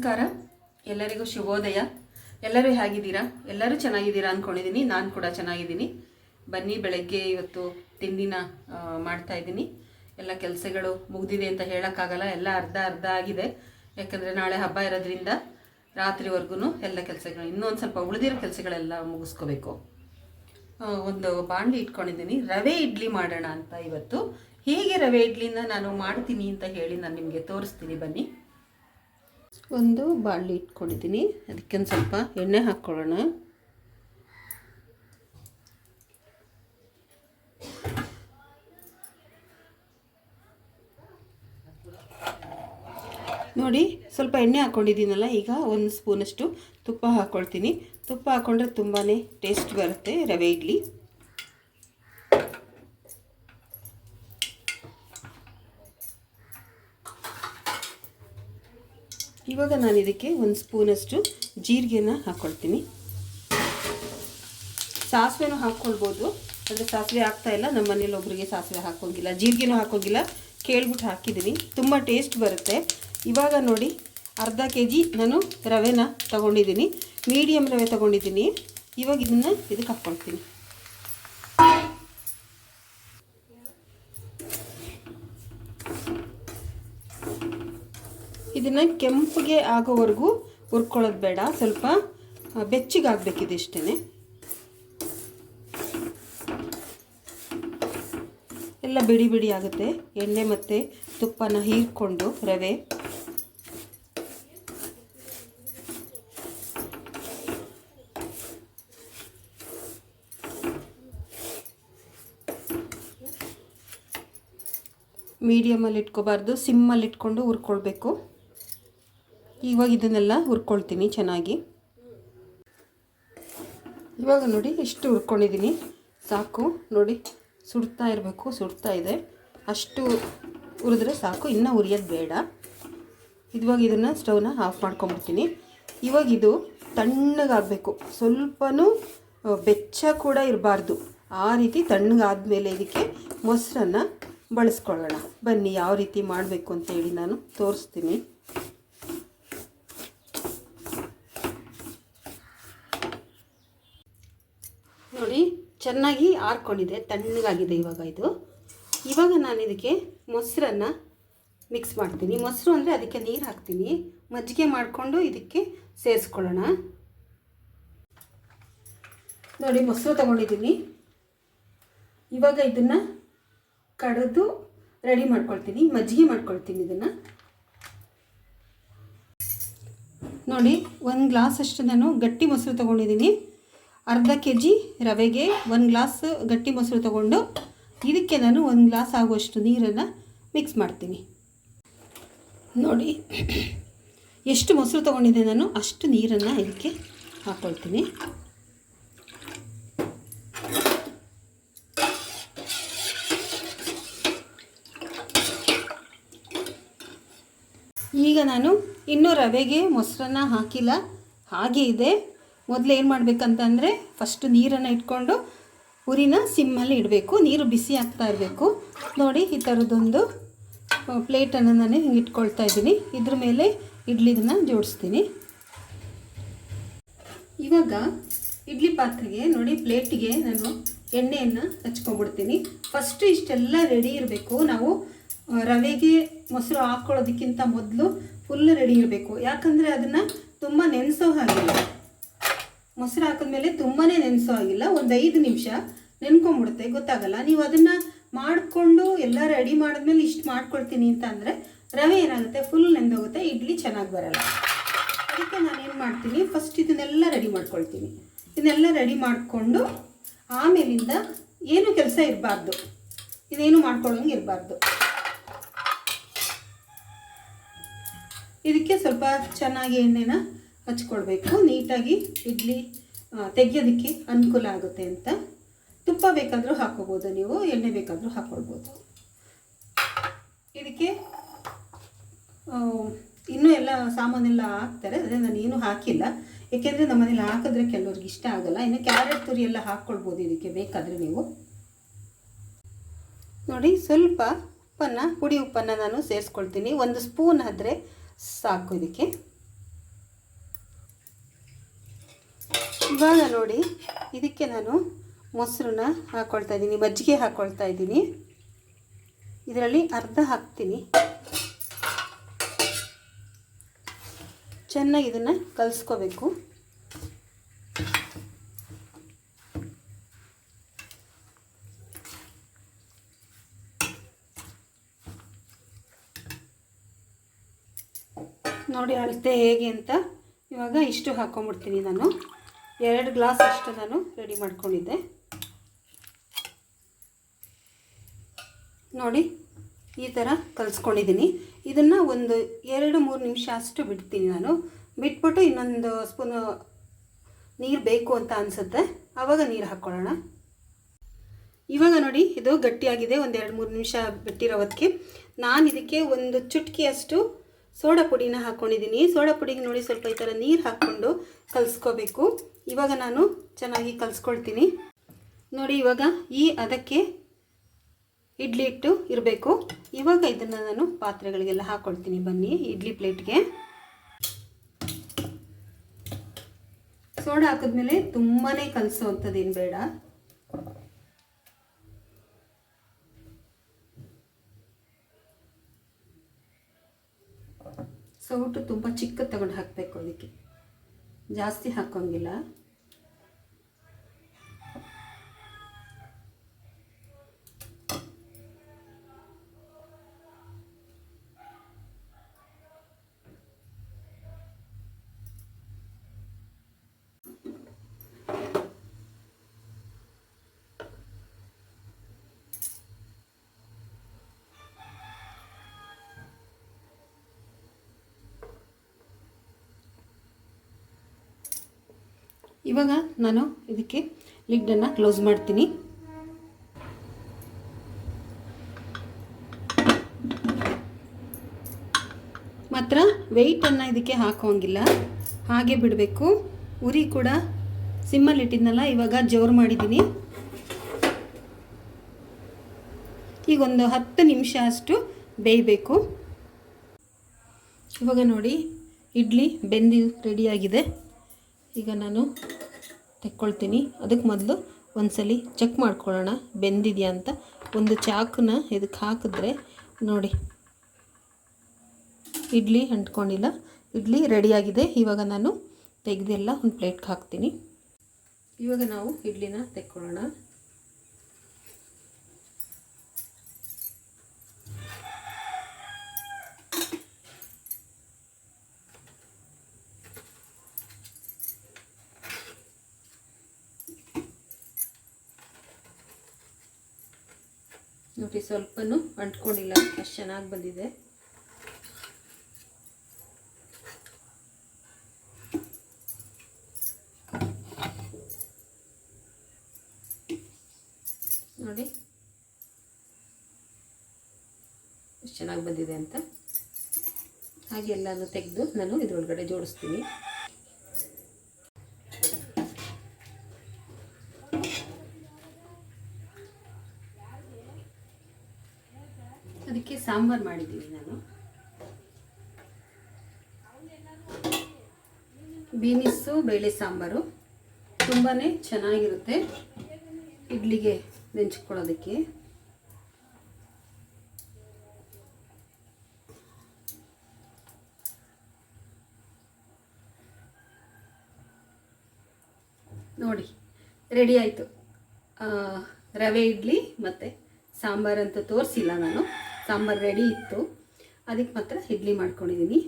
ನಮಸ್ಕಾರ. ಎಲ್ಲರಿಗೂ ಶುಭೋದಯ. ಎಲ್ಲರೂ ಹೇಗಿದ್ದೀರಾ? ಎಲ್ಲರೂ ಚೆನ್ನಾಗಿದ್ದೀರಾ ಅಂದ್ಕೊಂಡಿದ್ದೀನಿ ನಾನು ಕೂಡ ಚೆನ್ನಾಗಿದ್ದೀನಿ. ಬನ್ನಿ, ಬೆಳಗ್ಗೆ ಇವತ್ತು ತಿಂಡಿನ ಮಾಡ್ತಾ ಇದ್ದೀನಿ. ಎಲ್ಲ ಕೆಲಸಗಳು ಮುಗಿದಿದೆ ಅಂತ ಹೇಳೋಕ್ಕಾಗಲ್ಲ. ಎಲ್ಲ ಅರ್ಧ ಅರ್ಧ ಆಗಿದೆ. ಯಾಕಂದರೆ ನಾಳೆ ಹಬ್ಬ ಇರೋದ್ರಿಂದ ರಾತ್ರಿವರೆಗೂ ಎಲ್ಲ ಕೆಲಸಗಳು, ಇನ್ನೊಂದು ಸ್ವಲ್ಪ ಉಳಿದಿರೋ ಕೆಲಸಗಳೆಲ್ಲ ಮುಗಿಸ್ಕೋಬೇಕು. ಒಂದು ಬಾಣಲಿ ಇಟ್ಕೊಂಡಿದ್ದೀನಿ. ರವೆ ಇಡ್ಲಿ ಮಾಡೋಣ ಅಂತ ಇವತ್ತು. ಹೇಗೆ ರವೆ ಇಡ್ಲಿನ ನಾನು ಮಾಡ್ತೀನಿ ಅಂತ ಹೇಳಿ ನಾನು ನಿಮಗೆ ತೋರಿಸ್ತೀನಿ. ಬನ್ನಿ. ಒಂದು ಬಾಳೆ ಇಟ್ಕೊಂಡಿದ್ದೀನಿ. ಅದಕ್ಕೆ ಒಂದು ಸ್ವಲ್ಪ ಎಣ್ಣೆ ಹಾಕ್ಕೊಳ್ಳೋಣ. ನೋಡಿ, ಸ್ವಲ್ಪ ಎಣ್ಣೆ ಹಾಕ್ಕೊಂಡಿದ್ದೀನಲ್ಲ, ಈಗ ಒಂದು ಸ್ಪೂನಷ್ಟು ತುಪ್ಪ ಹಾಕ್ಕೊಳ್ತೀನಿ. ತುಪ್ಪ ಹಾಕ್ಕೊಂಡ್ರೆ ತುಂಬಾ ಟೇಸ್ಟ್ ಬರುತ್ತೆ ರವೆ ಇಡ್ಲಿ. ಇವಾಗ ನಾನು ಇದಕ್ಕೆ ಒಂದು ಸ್ಪೂನಷ್ಟು ಜೀರಿಗೆನ ಹಾಕ್ಕೊಳ್ತೀನಿ ಸಾಸಿವೆನೂ ಹಾಕ್ಕೊಳ್ಬೋದು. ಅಂದರೆ ಸಾಸಿವೆ ಹಾಕ್ತಾ ಇಲ್ಲ. ನಮ್ಮ ಮನೇಲಿ ಒಬ್ಬರಿಗೆ ಸಾಸಿವೆ ಹಾಕೋಂಗಿಲ್ಲ ಜೀರಿಗೆನೂ ಹಾಕೋಂಗಿಲ್ಲ ಕೇಳ್ಬಿಟ್ಟು ಹಾಕಿದ್ದೀನಿ. ತುಂಬ ಟೇಸ್ಟ್ ಬರುತ್ತೆ. ಇವಾಗ ನೋಡಿ, ಅರ್ಧ ಕೆ ಜಿ ನಾನು ರವೆನ ತಗೊಂಡಿದ್ದೀನಿ. ಮೀಡಿಯಮ್ ರವೆ ತಗೊಂಡಿದ್ದೀನಿ. ಇವಾಗ ಇದನ್ನು ಇದಕ್ಕೆ ಹಾಕ್ಕೊಳ್ತೀನಿ ಇದನ್ನು ಕೆಂಪಗೆ ಆಗೋವರೆಗೂ ಹುರ್ಕೊಳ್ಳೋದು ಬೇಡ. ಸ್ವಲ್ಪ ಆ, ಬೆಚ್ಚಗಾಗಬೇಕಿದೆ ಇಷ್ಟೇ ಎಲ್ಲ ಬಿಡಿ ಬಿಡಿ ಆಗುತ್ತೆ. ಎಣ್ಣೆ ಮತ್ತು ತುಪ್ಪನ ಹೀರ್ಕೊಂಡು ರವೆ. ಮೀಡಿಯಮಲ್ಲಿ ಇಟ್ಕೋಬಾರ್ದು ಸಿಮ್ಮಲ್ಲಿ ಇಟ್ಕೊಂಡು ಹುರ್ಕೊಳ್ಬೇಕು. ಇವಾಗ ಇದನ್ನೆಲ್ಲ ಹುರ್ಕೊಳ್ತೀನಿ ಚೆನ್ನಾಗಿ. ಇವಾಗ ನೋಡಿ ಇಷ್ಟು ಹುರ್ಕೊಂಡಿದ್ದೀನಿ. ಸಾಕು ನೋಡಿ ಸುಡ್ತಾ ಇರಬೇಕು ಸುಡ್ತಾ ಇದೆ. ಅಷ್ಟು ಹುರಿದ್ರೆ ಸಾಕು ಇನ್ನೂ ಹುರಿಯೋದು ಬೇಡ. ಇವಾಗ ಇದನ್ನು ಸ್ಟವ್ನ ಆಫ್ ಮಾಡ್ಕೊಂಬಿಡ್ತೀನಿ ಇವಾಗ ಇದು ತಣ್ಣಗಾಗಬೇಕು. ಸ್ವಲ್ಪನೂ ಆ, ಬೆಚ್ಚ ಕೂಡ ಇರಬಾರ್ದು. ಆ ರೀತಿ ತಣ್ಣಗಾದಮೇಲೆ ಇದಕ್ಕೆ ಮೊಸರನ್ನು ಬಳಸ್ಕೊಳ್ಳೋಣ. ಬನ್ನಿ ಯಾವ ರೀತಿ ಮಾಡಬೇಕು ಅಂತೇಳಿ ನಾನು ತೋರಿಸ್ತೀನಿ. ನೋಡಿ, ಚೆನ್ನಾಗಿ ಆರ್ಕೊಂಡಿದೆ, ತಣ್ಣಗಾಗಿದೆ ಇವಾಗ ಇದು. ಇವಾಗ ನಾನು ಇದಕ್ಕೆ ಮೊಸರನ್ನು ಮಿಕ್ಸ್ ಮಾಡ್ತೀನಿ. ಮೊಸರು ಅಂದರೆ ಅದಕ್ಕೆ ನೀರು ಹಾಕ್ತೀನಿ. ಮಜ್ಜಿಗೆ ಮಾಡಿಕೊಂಡು ಇದಕ್ಕೆ ಸೇರಿಸ್ಕೊಳ್ಳೋಣ. ನೋಡಿ, ಮೊಸರು ತಗೊಂಡಿದ್ದೀನಿ. ಇವಾಗ ಇದನ್ನು ಕಡಿದು ರೆಡಿ ಮಾಡ್ಕೊಳ್ತೀನಿ. ಮಜ್ಜಿಗೆ ಮಾಡ್ಕೊಳ್ತೀನಿ ಇದನ್ನು. ನೋಡಿ, ಒಂದು ಗ್ಲಾಸ್ ಅಷ್ಟು ನಾನು ಗಟ್ಟಿ ಮೊಸರು ತೊಗೊಂಡಿದ್ದೀನಿ. ಅರ್ಧ ಕೆ ಜಿ ರವೆಗೆ ಒಂದು ಗ್ಲಾಸ್ ಗಟ್ಟಿ ಮೊಸರು ತಗೊಂಡು ಇದಕ್ಕೆ ನಾನು ಒಂದು ಗ್ಲಾಸ್ ಆಗುವಷ್ಟು ನೀರನ್ನು ಮಿಕ್ಸ್ ಮಾಡ್ತೀನಿ. ನೋಡಿ, ಎಷ್ಟು ಮೊಸರು ತೊಗೊಂಡಿದ್ದೆ ನಾನು ಅಷ್ಟು ನೀರನ್ನು ಇದಕ್ಕೆ ಹಾಕ್ಕೊಳ್ತೀನಿ ಈಗ ನಾನು ಇನ್ನೂ ರವೆಗೆ ಮೊಸರನ್ನ ಹಾಕಿಲ್ಲ, ಹಾಗೆ ಇದೆ. ಮೊದಲು ಏನು ಮಾಡಬೇಕಂತಂದರೆ ಫಸ್ಟು ನೀರನ್ನು ಇಟ್ಕೊಂಡು ಉರಿನ ಸಿಮ್ಮಲ್ಲಿ ಇಡಬೇಕು. ನೀರು ಬಿಸಿ ಆಗ್ತಾ ಇರಬೇಕು. ನೋಡಿ, ಈ ಥರದ್ದೊಂದು ಪ್ಲೇಟನ್ನು ನಾನು ಹಿಂಗೆ ಇಟ್ಕೊಳ್ತಾ ಇದ್ದೀನಿ. ಇದ್ರ ಮೇಲೆ ಇಡ್ಲಿದನ್ನು ಜೋಡಿಸ್ತೀನಿ. ಇವಾಗ ಇಡ್ಲಿ ಪಾತ್ರೆಗೆ ನೋಡಿ ಪ್ಲೇಟಿಗೆ ನಾನು ಎಣ್ಣೆಯನ್ನು ಹಚ್ಕೊಂಡ್ಬಿಡ್ತೀನಿ. ಫಸ್ಟು ಇಷ್ಟೆಲ್ಲ ರೆಡಿ ಇರಬೇಕು. ನಾವು ರವೆಗೆ ಮೊಸರು ಹಾಕ್ಕೊಳ್ಳೋದಕ್ಕಿಂತ ಮೊದಲು ಫುಲ್ ರೆಡಿ ಇರಬೇಕು. ಯಾಕಂದರೆ ಅದನ್ನು ತುಂಬ ನೆನೆಸೋ ಹಾಗಿಲ್ಲ ಮೊಸರು ಹಾಕಿದ್ಮೇಲೆ ತುಂಬಾ ನೆನೆಸೋ ಆಗಿಲ್ಲ ಒಂದು ಐದು ನಿಮಿಷ ನೆನ್ಕೊಂಬಿಡುತ್ತೆ. ಗೊತ್ತಾಗಲ್ಲ. ನೀವು ಅದನ್ನು ಮಾಡಿಕೊಂಡು ಎಲ್ಲ ರೆಡಿ ಮಾಡಿದ್ಮೇಲೆ ಇಷ್ಟು ಮಾಡ್ಕೊಳ್ತೀನಿ ಅಂತ ಅಂದರೆ ರವೆ ಏನಾಗುತ್ತೆ? ಫುಲ್ ನೆಂದೋಗುತ್ತೆ. ಇಡ್ಲಿ ಚೆನ್ನಾಗಿ ಬರಲ್ಲ. ಅದಕ್ಕೆ ನಾನೇನು ಮಾಡ್ತೀನಿ? ಫಸ್ಟ್ ಇದನ್ನೆಲ್ಲ ರೆಡಿ ಮಾಡ್ಕೊಳ್ತೀನಿ. ಇದನ್ನೆಲ್ಲ ರೆಡಿ ಮಾಡಿಕೊಂಡು ಆಮೇಲಿಂದ ಏನು ಕೆಲಸ ಇರಬಾರ್ದು. ಇದೇನು ಮಾಡ್ಕೊಳ್ಳೋಂಗೆ ಇರಬಾರ್ದು. ಇದಕ್ಕೆ ಸ್ವಲ್ಪ ಚೆನ್ನಾಗಿ ಎಣ್ಣೆನ ಹಚ್ಕೊಳ್ಬೇಕು ನೀಟಾಗಿ ಇಡ್ಲಿ ತೆಗೆಯೋದಕ್ಕೆ ಅನುಕೂಲ ಆಗುತ್ತೆ ಅಂತ. ತುಪ್ಪ ಬೇಕಾದರೂ ಹಾಕೋಬೋದು ನೀವು, ಎಣ್ಣೆ ಬೇಕಾದರೂ ಹಾಕ್ಕೊಳ್ಬೋದು ಇದಕ್ಕೆ ಇನ್ನೂ ಎಲ್ಲ ಸಾಮಾನೆಲ್ಲ ಹಾಕ್ತಾರೆ, ಅದೇ ನಾನು ಏನೂ ಹಾಕಿಲ್ಲ. ಏಕೆಂದರೆ ನಮ್ಮನೇಲಿ ಹಾಕಿದ್ರೆ ಕೆಲವ್ರಿಗೆ ಇಷ್ಟ ಆಗಲ್ಲ. ಇನ್ನು ಕ್ಯಾರೆಟ್ ತುರಿ ಎಲ್ಲ ಹಾಕ್ಕೊಳ್ಬೋದು ಇದಕ್ಕೆ ಬೇಕಾದರೆ ನೀವು. ನೋಡಿ, ಸ್ವಲ್ಪ ಉಪ್ಪನ್ನು, ಪುಡಿ ಉಪ್ಪನ್ನು ನಾನು ಸೇರಿಸ್ಕೊಳ್ತೀನಿ. ಒಂದು ಸ್ಪೂನ್ ಆದರೆ ಸಾಕು ಇದಕ್ಕೆ. ಇವಾಗ ನೋಡಿ, ಇದಕ್ಕೆ ನಾನು ಮೊಸರನ್ನ ಹಾಕ್ಕೊಳ್ತಾ ಇದ್ದೀನಿ, ಮಜ್ಜಿಗೆ ಹಾಕ್ಕೊಳ್ತಾ ಇದ್ದೀನಿ. ಇದರಲ್ಲಿ ಅರ್ಧ ಹಾಕ್ತೀನಿ. ಚೆನ್ನಾಗಿ ಇದನ್ನು ಕಲಿಸ್ಕೋಬೇಕು. ನೋಡಿ ಅಳತೆ ಹೇಗೆ ಅಂತ ಇವಾಗ ಇಷ್ಟು ಹಾಕೊಂಡ್ಬಿಡ್ತೀನಿ ನಾನು. ಎರಡು ಗ್ಲಾಸ್ ಅಷ್ಟು ನಾನು ರೆಡಿ ಮಾಡ್ಕೊಂಡಿದ್ದೆ. ನೋಡಿ, ಈ ಥರ ಕಲಿಸ್ಕೊಂಡಿದ್ದೀನಿ. ಇದನ್ನು ಒಂದು ಎರಡು ಮೂರು ನಿಮಿಷ ಅಷ್ಟು ಬಿಡ್ತೀನಿ ನಾನು. ಬಿಟ್ಬಿಟ್ಟು ಇನ್ನೊಂದು ಸ್ಪೂನು ನೀರು ಬೇಕು ಅಂತ ಅನಿಸುತ್ತೆ. ಆವಾಗ ನೀರು ಹಾಕ್ಕೊಳ್ಳೋಣ ಇವಾಗ ನೋಡಿ, ಇದು ಗಟ್ಟಿಯಾಗಿದೆ. ಒಂದು ಎರಡು ಮೂರು ನಿಮಿಷ ಬಿಟ್ಟಿರೋದಕ್ಕೆ ನಾನು ಇದಕ್ಕೆ ಒಂದು ಚುಟ್ಕಿಯಷ್ಟು ಸೋಡಾ ಪುಡಿನ ಹಾಕ್ಕೊಂಡಿದ್ದೀನಿ ಸೋಡಾ ಪುಡಿಗೆ ನೋಡಿ ಸ್ವಲ್ಪ ಈ ಥರ ನೀರು ಹಾಕ್ಕೊಂಡು ಕಲಿಸ್ಕೋಬೇಕು. ಇವಾಗ ನಾನು ಚೆನ್ನಾಗಿ ಕಲಿಸ್ಕೊಳ್ತೀನಿ. ನೋಡಿ ಇವಾಗ ಈ ಅದಕ್ಕೆ ಇಡ್ಲಿ ಹಿಟ್ಟು ಇರಬೇಕು. ಇವಾಗ ಇದನ್ನು ನಾನು ಪಾತ್ರೆಗಳಿಗೆಲ್ಲ ಹಾಕ್ಕೊಳ್ತೀನಿ ಬನ್ನಿ ಇಡ್ಲಿ ಪ್ಲೇಟ್ಗೆ. ಸೋಡಾ ಹಾಕಿದ್ಮೇಲೆ ತುಂಬಾ ಕಲಿಸೋವಂಥದ್ದೇನು ಬೇಡ. ಸೌಟು ತುಂಬ ಚಿಕ್ಕ ತಗೊಂಡು ಹಾಕಬೇಕು ಅದಕ್ಕೆ. ಜಾಸ್ತಿ ಹಾಕೋಂಗಿಲ್ಲ. ಇವಾಗ ನಾನು ಇದಕ್ಕೆ ಲಿಡ್ಡನ್ನು ಕ್ಲೋಸ್ ಮಾಡ್ತೀನಿ. ಮಾತ್ರ ವೆಯ್ಟನ್ನು ಇದಕ್ಕೆ ಹಾಕೋಂಗಿಲ್ಲ ಹಾಗೆ ಬಿಡಬೇಕು. ಉರಿ ಕೂಡ ಸಿಮ್ಮಲ್ಲಿ ಇಟ್ಟಿದ್ನಲ್ಲ ಇವಾಗ ಜೋರು ಮಾಡಿದ್ದೀನಿ ಈಗ ಒಂದು ಹತ್ತು ನಿಮಿಷ ಅಷ್ಟು ಬೇಯಬೇಕು. ಇವಾಗ ನೋಡಿ, ಇಡ್ಲಿ ಬೆಂದಿ ರೆಡಿಯಾಗಿದೆ ಈಗ ನಾನು ತೆಕ್ಕೊಳ್ತೀನಿ. ಅದಕ್ಕೆ ಮೊದಲು ಒಂದ್ಸಲಿ ಚೆಕ್ ಮಾಡ್ಕೊಳ್ಳೋಣ. ಬೆಂದಿದೆಯಾ ಅಂತ. ಒಂದು ಚಾಕನ್ನ ಇದಕ್ಕೆ ಹಾಕಿದ್ರೆ ನೋಡಿ. ಇಡ್ಲಿ ಅಂಟ್ಕೊಂಡಿಲ್ಲ. ಇಡ್ಲಿ ರೆಡಿಯಾಗಿದೆ. ಇವಾಗ ನಾನು ತೆಗೆದೆಲ್ಲ ಒಂದು ಪ್ಲೇಟ್ಗೆ ಹಾಕ್ತೀನಿ. ಇವಾಗ ನಾವು ಇಡ್ಲಿನ ತೆಕ್ಕೊಳ್ಳೋಣ. ನೋಡಿ, ಸ್ವಲ್ಪನೂ ಅಂಟ್ಕೊಂಡಿಲ್ಲ. ಅಷ್ಟು ಚೆನ್ನಾಗಿ ಬಂದಿದೆ. ನೋಡಿ. ಎಷ್ಟು ಚೆನ್ನಾಗಿ ಬಂದಿದೆ ಅಂತ. ಹಾಗೆ ಎಲ್ಲಾನು ತೆಗೆದು ನಾನು ಇದರೊಳಗಡೆ ಜೋಡಿಸ್ತೀನಿ ಅದಕ್ಕೆ ಸಾಂಬಾರು ಮಾಡಿದ್ದೀನಿ ನಾನು. ಬೀನಿಸ್ಸು ಬೇಳೆ ಸಾಂಬಾರು. ತುಂಬಾ ಚೆನ್ನಾಗಿರುತ್ತೆ ಇಡ್ಲಿಗೆ ನೆಂಚ್ಕೊಳ್ಳೋದಕ್ಕೆ. ನೋಡಿ ರೆಡಿ ಆಯಿತು. ರವೆ ಇಡ್ಲಿ ಮತ್ತು ಅಂತ ತೋರಿಸಿಲ್ಲ ನಾನು. ಸಾಂಬಾರು ರೆಡಿ ಇತ್ತು. ಅದಕ್ಕೆ ಮಾತ್ರ ಇಡ್ಲಿ ಮಾಡ್ಕೊಂಡಿದ್ದೀನಿ